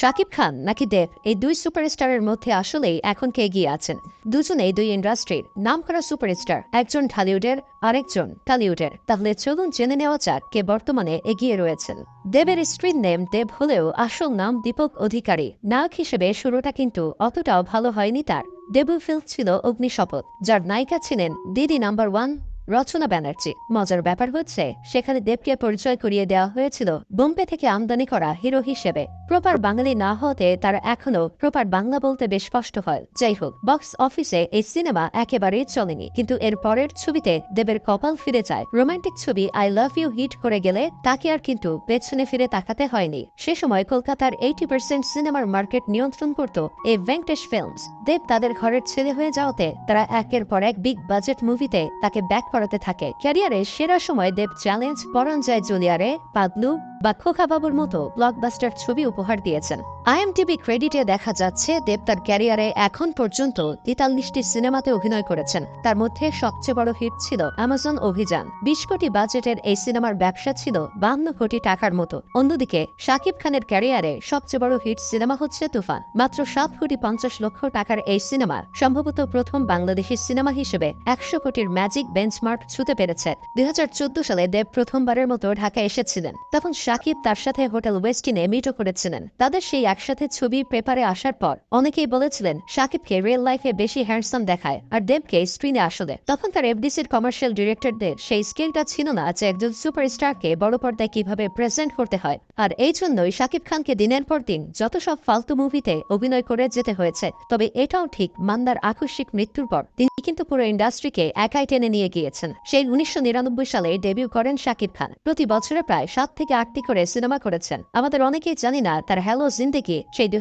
শাকিব খান নাকি দেব, এই দুই সুপারস্টারের মধ্যে আসলেই এখন কে এগিয়ে আছেন? দুজনেই দুই ইন্ডাস্ট্রির নামকরা সুপারস্টার, একজন ঢালিউডের, আরেকজন টালিউডের। তাহলে চলুন জেনে নেওয়া যাক কে বর্তমানে এগিয়ে রয়েছেন। দেবের স্ত্রীর নেম দেব হলেও আসল নাম দীপক অধিকারী। নায়ক হিসেবে শুরুটা কিন্তু অতটাও ভালো হয়নি তার। ডেবিউ ফিল্ম ছিল অগ্নিশপথ, যার নায়িকা ছিলেন দিদি নাম্বার ওয়ান রচনা ব্যানার্জি। মজার ব্যাপার হচ্ছে, সেখানে দেবকে পরিচয় করিয়ে দেওয়া হয়েছিল বোম্বে থেকে আমদানি করা হিরো হিসেবে। প্রপার বাঙালি না হতে তার এখনও প্রপার বাংলা বলতে বেশ কষ্ট হয়। যাই হোক, বক্স অফিসে এই সিনেমা একেবারেই চলেনি। কিন্তু এর পরের ছবিতে দেবের কপাল ফিরে যায়। রোমান্টিক ছবি আই লাভ ইউ হিট করে গেলে তাকে আর কিন্তু পেছনে ফিরে তাকাতে হয়নি। সে সময় কলকাতার এইটি পার্সেন্ট সিনেমার মার্কেট নিয়ন্ত্রণ করত এই ভেঙ্কটেশ ফিল্মস। দেব তাদের ঘরের ছেলে হয়ে যাওয়াতে তারা একের পর এক বিগ বাজেট মুভিতে তাকে ব্যাক করাতে থাকে। ক্যারিয়ারে সেরা সময় দেব চ্যালেঞ্জ পরাঞ্জয় জুলিয়ারে পাদলু বা খোকা বাবুর মতো ব্লকবাস্টার ছবি উপহার দিয়েছেন। আইএমটিভি ক্রেডিটে দেখা যাচ্ছে, দেব তার ক্যারিয়ারে এখন পর্যন্ত তেতাল্লিশটি সিনেমাতে অভিনয় করেছেন। তার মধ্যে সবচেয়ে বড় হিট ছিল অ্যামাজন অভিযান। বিশ কোটি বাজেটের এই সিনেমার ব্যবসা ছিল বান্ন কোটি টাকার মতো। অন্যদিকে শাকিব খানের ক্যারিয়ারে সবচেয়ে বড় হিট সিনেমা হচ্ছে তুফান। মাত্র সাত কোটি পঞ্চাশ লক্ষ টাকার এই সিনেমা সম্ভবত প্রথম বাংলাদেশি সিনেমা হিসেবে একশো কোটির ম্যাজিক বেঞ্চমার্ক ছুতে পেরেছে। দুই হাজার চোদ্দ সালে দেব প্রথমবারের মতো ঢাকা এসেছিলেন। তখন শাকিব তার সাথে হোটেল ওয়েস্টিনে মিটও করেছিলেন। তাদের সেই একসাথে ছবি পেপারে আসার পর অনেকেই বলেছিলেন শাকিবকে রিয়েল লাইফে বেশি হ্যান্ডসাম দেখায় আর দেবকে স্ক্রিনে আসলে। তখন তার এফডিসির কমার্শিয়াল ডিরেক্টরদের সেই স্কিলটা ছিল না যে একজন সুপারস্টারকে বড় পর্দায় কীভাবে প্রেজেন্ট করতে হয়। আর এই জন্যই শাকিব খানকে দিনের পর দিন যত সব ফালতু মুভিতে অভিনয় করে যেতে হয়েছে, তবে এটাও ঠিক মান্দার আকস্মিক মৃত্যুর পর তিনি কিন্তু পুরো ইন্ডাস্ট্রিকে একাই টেনে নিয়ে গিয়েছেন। সেই উনিশশো নিরানব্বই সালে ডেবিউ করেন শাকিব খান। প্রতি বছরে প্রায় সাত থেকে আটটি করে সিনেমা করেছেন। আমাদের অনেকেই জানি না তার হ্যালো জিন্দেগি সেই দুই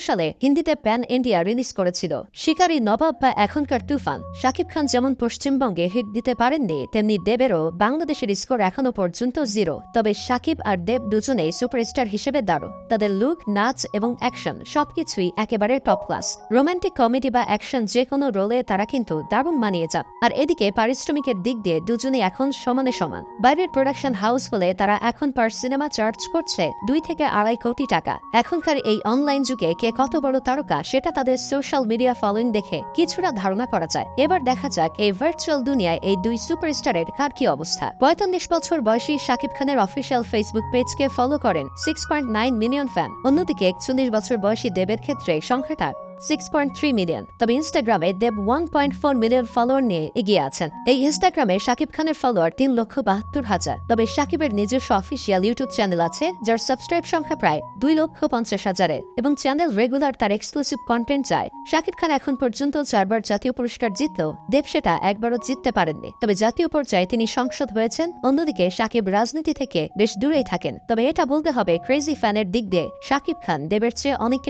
সালে হিন্দিতে প্যান ইন্ডিয়া রিলিজ করেছিল। শিকারী নবাব বা এখনকার তুফান। শাকিব খান যেমন পশ্চিমবঙ্গে হিট দিতে পারেননি, তেমনি দেবেরও বাংলাদেশের স্কোর এখনও পর্যন্ত জিরো। তবে শাকিব আর দেব দুজনেই সুপারস্টার হিসেবে দারুণ তাদের লুক, নাচ এবং অ্যাকশন সবকিছুই একেবারে টপ ক্লাস রোমান্টিক কমেডি বা অ্যাকশন যে কোনো রোলে তারা কিন্তু দারুণ মানিয়ে যান। আর এদিকে পারিশ্রমিকের দিক দিয়ে দুজনেই এখন সমানে সমান। বাইরের প্রোডাকশন হাউস হলে তারা এখন পার সিনেমা চার্জ করছে দুই থেকে আড়াই কোটি টাকা। এখনকার এই অনলাইন যুগে কে কত বড় তারকা সেটা তাদের সোশ্যাল মিডিয়া ফলোইং দেখে কিছুটা ধারণা করা যায়। এবার দেখা যাক এই ভার্চুয়াল দুনিয়ায় এই দুই সুপারস্টারের কার কি অবস্থা। পঁয়তাল্লিশ বছর বয়সী শাকিব খানের অফিসিয়াল ফেসবুক পেজকে ফলো করেন six point nine million fan অন্যদিকে একচল্লিশ বছর বয়সী দেবের ক্ষেত্রে সংখ্যাটা সিক্স পয়েন্ট থ্রি মিলিয়ন তবে ইনস্টাগ্রামে Dev one point four million follower নিয়ে এগিয়ে আছেন। এই ইনস্টাগ্রামে শাকিব খানের ফলোয়ার তিন লক্ষ বাহাত্তর হাজার। তবে শাকিবের নিজস্ব অফিসিয়াল ইউটিউব চ্যানেল আছে, যার সাবস্ক্রাইব সংখ্যা প্রায় দুই লক্ষ পঞ্চাশ হাজারের। এবং চ্যানেল রেগুলার তার এক্সক্লুসিভ কন্টেন্ট চায়। শাকিব খান এখন পর্যন্ত চারবার জাতীয় পুরস্কার জিতলেও দেব সেটা একবারও জিততে পারেননি। তবে জাতীয় পর্যায়ে তিনি সংসদ হয়েছেন, অন্যদিকে শাকিব রাজনীতি থেকে বেশ দূরেই থাকেন। তবে এটা বলতে হবে ক্রেজি ফ্যানের দিক দিয়ে শাকিব খান দেবের চেয়ে অনেক